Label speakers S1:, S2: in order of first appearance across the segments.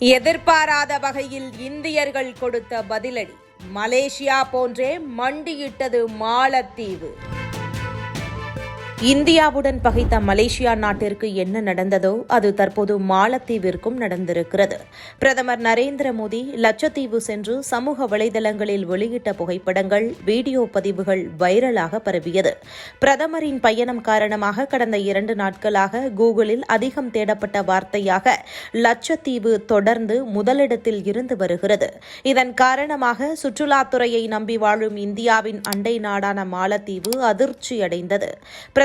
S1: எதிர்பாராத வகையில் இந்தியர்கள் கொடுத்த பதிலடி. மலேசியா போன்றே மண்டியிட்டது மாலத்தீவு. இந்தியாவுடன் பகைத்த மலேசியா நாட்டிற்கு என்ன நடந்ததோ அது தற்போது மாலத்தீவிற்கும் நடந்திருக்கிறது. பிரதமர் நரேந்திர மோடி லட்சத்தீவு சென்று சமூக வலைதளங்களில் வெளியிட்ட புகைப்படங்கள் வீடியோ பதிவுகள் வைரலாக பரவியது. பிரதமரின் பயணம் காரணமாக கடந்த இரண்டு நாட்களாக கூகுளில் அதிகம் தேடப்பட்ட வார்த்தையாக லட்சத்தீவு தொடர்ந்து முதலிடத்தில் இருந்து வருகிறது. இதன் காரணமாக சுற்றுலாத்துறையை நம்பி வாழும் இந்தியாவின் அண்டை நாடான மாலத்தீவு அதிர்ச்சியடைந்தது.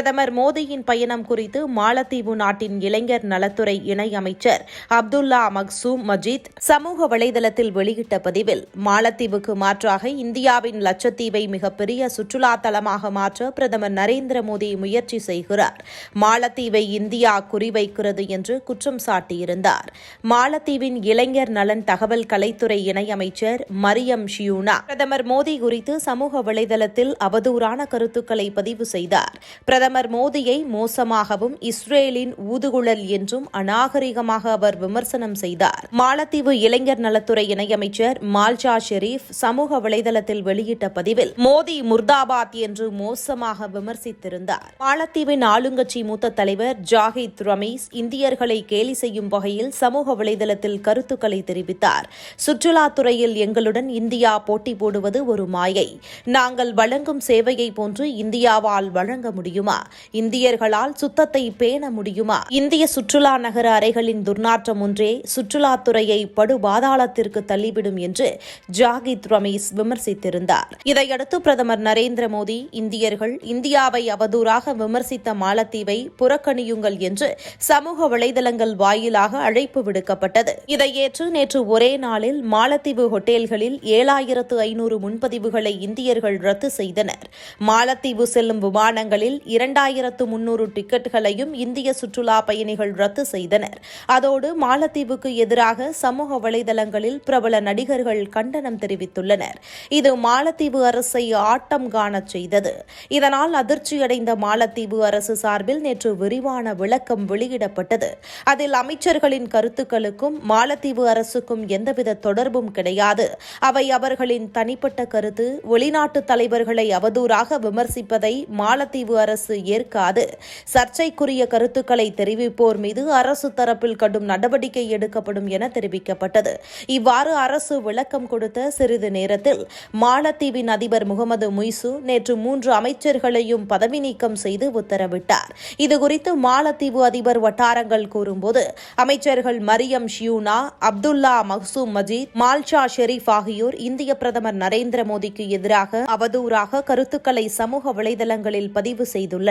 S1: பிரதமர் மோடியின் பயணம் குறித்து மாலத்தீவு நாட்டின் இளைஞர் நலத்துறை இணை அமைச்சர் அப்துல்லா மக்சூம் மஜீத் சமூக வலைதளத்தில் வெளியிட்ட பதிவில் மாலத்தீவுக்கு மாற்றாக இந்தியாவின் லட்சத்தீவை மிகப்பெரிய சுற்றுலா தலமாக மாற்ற பிரதமர் நரேந்திர மோடி முயற்சி செய்கிறார். மாலத்தீவை இந்தியா குறிவைக்கிறது என்று குற்றம் சாட்டியிருந்தார். மாலத்தீவின் இளைஞர் நலன் தகவல் கலைத்துறை இணையமைச்சர் மரியம் ஷியூனா பிரதமர் மோடி குறித்து சமூக வலைதளத்தில் அவதூறான கருத்துக்களை பதிவு செய்தார். பிரதமர் மோடியை மோசமாகவும் இஸ்ரேலின் ஊதுகுழல் என்றும் அநாகரிகமாக அவர் விமர்சனம் செய்தார். மாலத்தீவு இளைஞர் நலத்துறை இணையமைச்சர் மால்ஜா ஷெரீப் சமூக வலைதளத்தில் வெளியிட்ட பதிவில் மோடி முர்தாபாத் என்று மோசமாக விமர்சித்திருந்தார். மாலத்தீவின் ஆளுங்கட்சி மூத்த தலைவர் ஜாகித் ரமீஸ் இந்தியர்களை கேலி செய்யும் வகையில் சமூக வலைதளத்தில் கருத்துக்களை தெரிவித்தார். சுற்றுலாத்துறையில் எங்களுடன் இந்தியா போட்டி போடுவது ஒரு மாயை. நாங்கள் வழங்கும் சேவையை போன்று இந்தியாவால் வழங்க முடியுமா? இந்தியர்களால் சுத்தத்தை பேண முடியுமா? இந்திய சுற்றுலா நகர அறைகளின் துர்நாற்றம் ஒன்றே சுற்றுலாத்துறையை படுபாதாளத்திற்கு தள்ளிவிடும் என்று ஜாகித் ரமேஷ் விமர்சித்திருந்தார். இதையடுத்து பிரதமர் நரேந்திர மோடி இந்தியர்கள் இந்தியாவை அவதூறாக விமர்சித்த மாலத்தீவை புறக்கணியுங்கள் என்று சமூக வலைதளங்கள் வாயிலாக அழைப்பு விடுக்கப்பட்டது. இதை ஏற்று நேற்று ஒரே நாளில் மாலத்தீவு ஹோட்டல்களில் ஏழாயிரத்து ஐநூறு முன்பதிவுகளை இந்தியர்கள் ரத்து செய்தனர். மாலத்தீவு செல்லும் விமானங்களில் இரண்டு இரண்டாயிரத்து முன்னூறு டிக்கெட்டுகளையும் இந்திய சுற்றுலா பயணிகள் ரத்து செய்தனர். அதோடு மாலத்தீவுக்கு எதிராக சமூக வலைதளங்களில் பிரபல நடிகர்கள் கண்டனம் தெரிவித்துள்ளனர். இது மாலத்தீவு அரசை ஆட்டம் காணச் செய்தது. இதனால் அதிர்ச்சியடைந்த மாலத்தீவு அரசு சார்பில் நேற்று விரிவான விளக்கம் வெளியிடப்பட்டது. அதில் அமைச்சர்களின் கருத்துக்களுக்கும் மாலத்தீவு அரசுக்கும் எந்தவித தொடர்பும் கிடையாது. அவை அவர்களின் தனிப்பட்ட கருத்து வெளிநாட்டு தலைவர்களை அவதூறாக விமர்சிப்பதை மாலத்தீவு அரசு ஏற்காது. சர்ச்சைக்குரிய கருத்துக்களை தெரிவிப்போர் மீது அரசு தரப்பில் கடும் நடவடிக்கை எடுக்கப்படும் என தெரிவிக்கப்பட்டது. இவ்வாறு அரசு விளக்கம் கொடுத்த சிறிது நேரத்தில் மாலத்தீவின் அதிபர் முகமது முய்சு நேற்று மூன்று அமைச்சர்களையும் பதவி நீக்கம் செய்து உத்தரவிட்டார். இதுகுறித்து மாலத்தீவு அதிபர் வட்டாரங்கள் கூறும்போது அமைச்சர்கள் மரியம் ஷியூனா அப்துல்லா மஹ்சூம் மஜீத் மால்ஷா ஷெரீப் ஆகியோர் இந்திய பிரதமர் நரேந்திர மோடிக்கு எதிராக அவதூறாக கருத்துக்களை சமூக வலைதளங்களில் பதிவு செய்துள்ளனர்.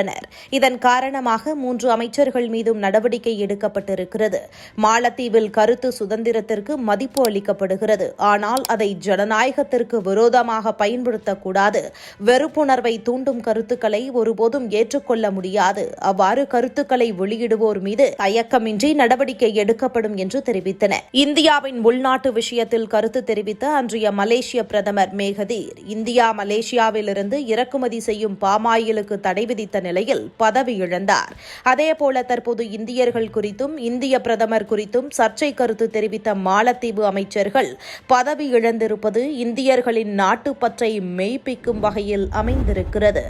S1: இதன் காரணமாக மூன்று அமைச்சர்கள் மீதும் நடவடிக்கை எடுக்கப்பட்டிருக்கிறது. மாலத்தீவில் கருத்து சுதந்திரத்திற்கு மதிப்பு அளிக்கப்படுகிறது. ஆனால் அதை ஜனநாயகத்திற்கு விரோதமாக பயன்படுத்தக்கூடாது. வெறுப்புணர்வை தூண்டும் கருத்துக்களை ஒருபோதும் ஏற்றுக்கொள்ள முடியாது. அவ்வாறு கருத்துக்களை வெளியிடுவோர் மீது தயக்கமின்றி நடவடிக்கை எடுக்கப்படும் என்று தெரிவித்தனர். இந்தியாவின் உள்நாட்டு விஷயத்தில் கருத்து தெரிவித்த அன்றைய மலேசிய பிரதமர் மேகதீர் இந்தியா மலேசியாவிலிருந்து இறக்குமதி செய்யும் பாமாயிலுக்கு தடை விதித்த நிலையில் பதவி இழந்தார். அதேபோல தற்போது இந்தியர்கள் குறித்தும் இந்திய பிரதமர் குறித்தும் சர்ச்சை கருத்து தெரிவித்த மாலத்தீவு அமைச்சர்கள் பதவி இழந்திருப்பது இந்தியர்களின் நாட்டுப்பற்றை மெய்ப்பிக்கும் வகையில் அமைந்திருக்கிறது.